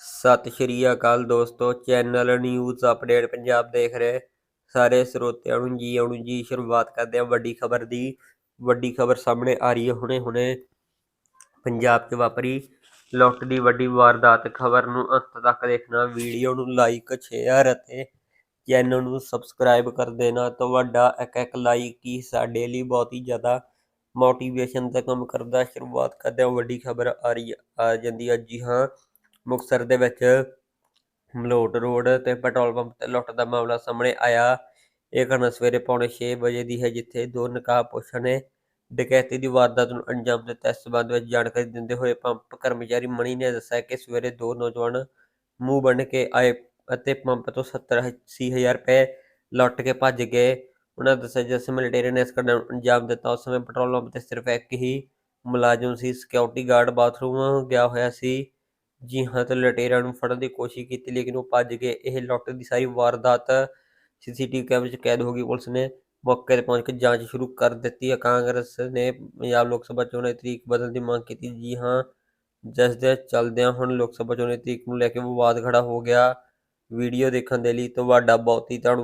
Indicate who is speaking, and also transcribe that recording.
Speaker 1: ਸਤਿ ਸ਼੍ਰੀ ਅਕਾਲ ਦੋਸਤੋ, channel news update Punjab ਦੇਖ ਰਹੇ ਸਾਰੇ ਸਰੋਤਿਆਂ ਨੂੰ ਜੀ ਆਉਣ ਜੀ ਸ਼ੁਰੂਆਤ ਕਰਦੇ ਹਾਂ ਵੱਡੀ ਖਬਰ ਦੀ। ਵੱਡੀ ਖਬਰ ਸਾਹਮਣੇ ਆ ਰਹੀ ਹੈ ਹੁਣੇ ਹੁਣੇ ਪੰਜਾਬ 'ਚ ਵਾਪਰੀ ਲੁੱਟ ਦੀ ਵੱਡੀ ਵਾਰਦਾਤ। ਖਬਰ ਨੂੰ ਅੰਤ ਤੱਕ ਦੇਖਣਾ, ਵੀਡੀਓ ਨੂੰ ਲਾਈਕ ਸ਼ੇਅਰ ਅਤੇ ਚੈਨਲ ਨੂੰ ਸਬਸਕ੍ਰਾਈਬ ਕਰ ਦੇਣਾ। ਤੁਹਾਡਾ ਇੱਕ ਇੱਕ ਲਾਈਕ ਹੀ ਸਾਡੇ ਲਈ ਬਹੁਤ ਹੀ ਜ਼ਿਆਦਾ ਮੋਟੀਵੇਸ਼ਨ ਦਾ ਕੰਮ ਕਰਦਾ। ਸ਼ੁਰੂਆਤ ਕਰਦੇ ਹਾਂ, ਵੱਡੀ ਖਬਰ ਆ ਰਹੀ ਆ ਜਾਂਦੀ ਹੈ। ਜੀ ਹਾਂ ਮੁਕਤਸਰ ਦੇ ਵਿੱਚ ਮਲੋਟ ਰੋਡ ਤੇ ਪੈਟਰੋਲ ਪੰਪ ਤੇ ਲੁੱਟ ਦਾ ਮਾਮਲਾ ਸਾਹਮਣੇ ਆਇਆ। ਇਹ ਘਟਨਾ ਸਵੇਰੇ ਪੌਣੇ 6 ਵਜੇ ਦੀ ਹੈ, ਜਿੱਥੇ ਦੋ ਨਕਾਬਪੋਸ਼ ਨੇ ਡਕੈਤੀ ਦੀ ਵਾਰਦਾਤ ਨੂੰ ਅੰਜਾਮ ਦਿੱਤਾ। ਇਸ ਸੰਬੰਧ ਵਿੱਚ ਜਾਣਕਾਰੀ ਦਿੰਦੇ ਹੋਏ ਪੰਪ ਕਰਮਚਾਰੀ ਮਣੀ ਨੇ ਦੱਸਿਆ ਕਿ ਸਵੇਰੇ ਦੋ ਨੌਜਵਾਨ ਮੂੰਹ ਬੰਨ ਕੇ ਆਏ ਅਤੇ ਪੰਪ ਤੋਂ 70 ਅੱਸੀ ਹਜ਼ਾਰ ਰੁਪਏ ਲੁੱਟ ਕੇ ਭੱਜ ਗਏ। ਉਹਨਾਂ ਦੱਸਿਆ, ਜਿਸ ਮਿਲਟਰੀ ਨੇ ਇਸ ਘਟਨਾ ਨੂੰ ਅੰਜਾਮ ਦਿੱਤਾ, ਉਸ ਸਮੇਂ ਪੈਟਰੋਲ ਪੰਪ ਤੇ ਸਿਰਫ ਇੱਕ ਹੀ ਮੁਲਾਜ਼ਮ ਸੀ। ਸਿਕਿਉਰਿਟੀ ਗਾਰਡ ਬਾਥਰੂਮ ਗਿਆ ਹੋਇਆ ਸੀ। ਜੀ ਹਾਂ, ਤੇ ਲਟੇਰਿਆਂ ਨੂੰ ਫੜਨ ਦੀ ਕੋਸ਼ਿਸ਼ ਕੀਤੀ, ਲੇਕਿਨ ਉਹ ਭੱਜ ਗਏ ਇਹ ਲੁੱਟ ਦੀ ਸਾਰੀ ਵਾਰਦਾਤ ਸੀਸੀਟੀਵੀ ਕੈਮਰੇ 'ਚ ਕੈਦ ਹੋ ਗਈ। ਪੁਲਿਸ ਨੇ ਮੌਕੇ ਤੇ ਪਹੁੰਚ ਕੇ ਜਾਂਚ ਸ਼ੁਰੂ ਕਰ ਦਿੱਤੀ ਹੈ। ਕਾਂਗਰਸ ਨੇ ਪੰਜਾਬ ਲੋਕ ਸਭਾ ਚੋਣਾਂ ਦੀ ਤਰੀਕ ਬਦਲਣ ਦੀ ਮੰਗ ਕੀਤੀ। ਜੀ ਹਾਂ, ਜਿਸ ਦੇ ਚੱਲਦਿਆਂ ਹੁਣ ਲੋਕ ਸਭਾ ਚੋਣਾਂ ਦੀ ਤਰੀਕ ਨੂੰ ਲੈ ਕੇ ਵਿਵਾਦ ਖੜਾ ਹੋ ਗਿਆ। ਵੀਡੀਓ ਦੇਖਣ ਦੇ ਲਈ ਤੁਹਾਡਾ ਬਹੁਤ ਹੀ ਧੰਨਵਾਦ।